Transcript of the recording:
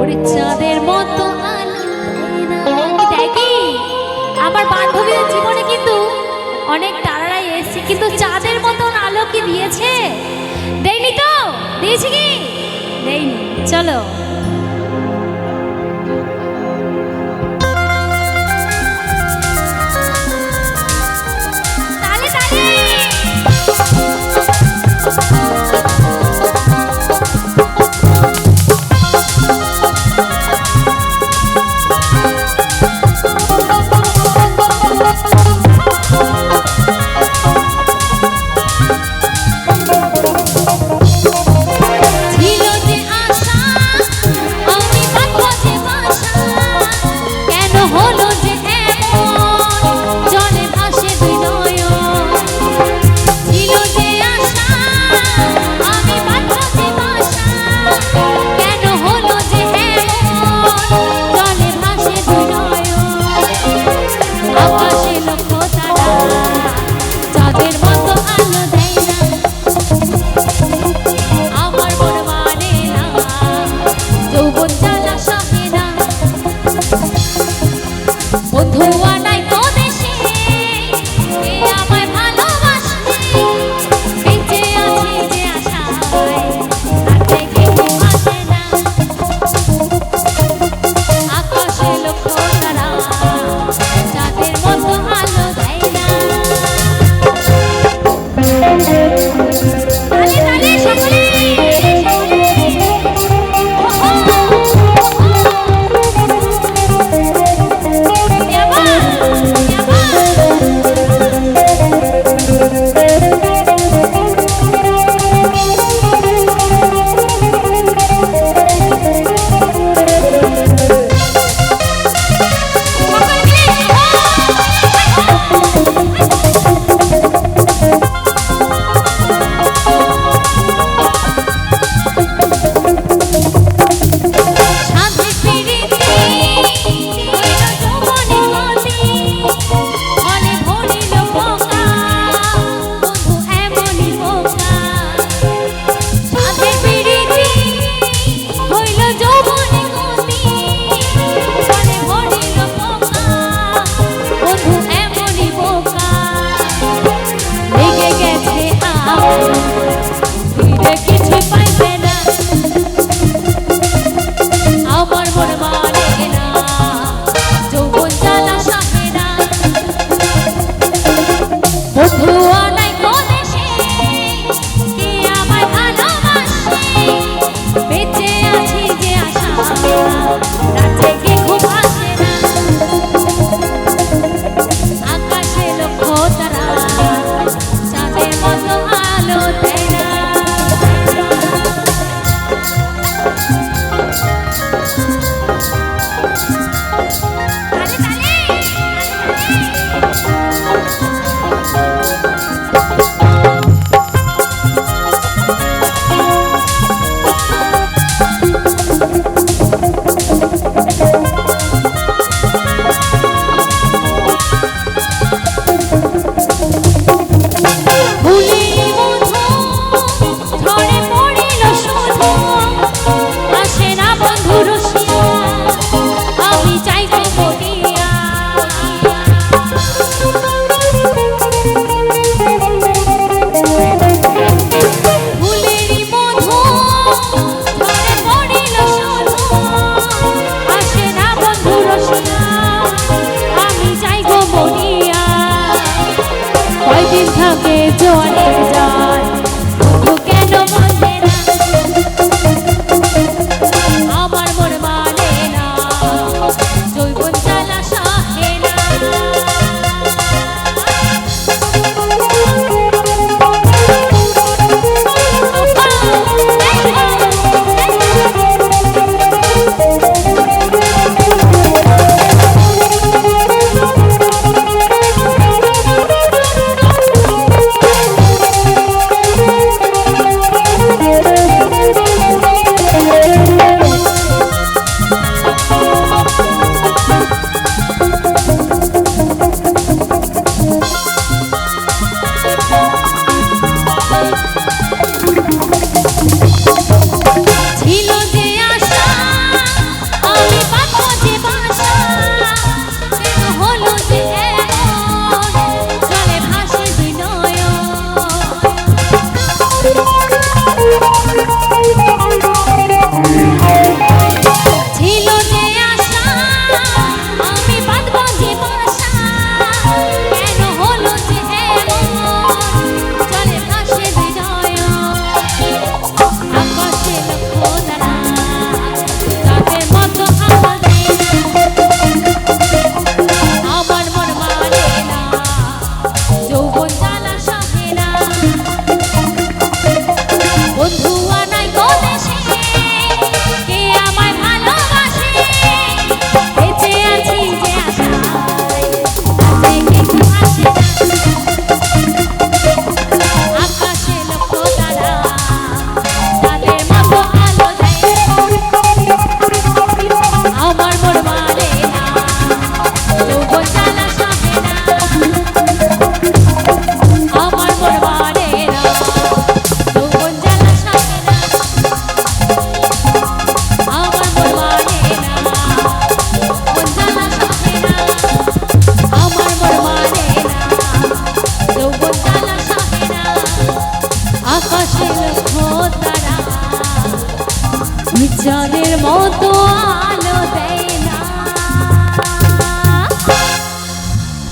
ওরে চাঁদের মতো দেখি, আমার বান্ধবীদের জীবনে কিন্তু অনেক তারারাই এসছে, কিন্তু চাঁদের মতন আলো কি দিয়েছে? দেয়নি তো? দিয়েছে কি? দেয়নি। চলো। চাঁদের মতো আলো দেয়।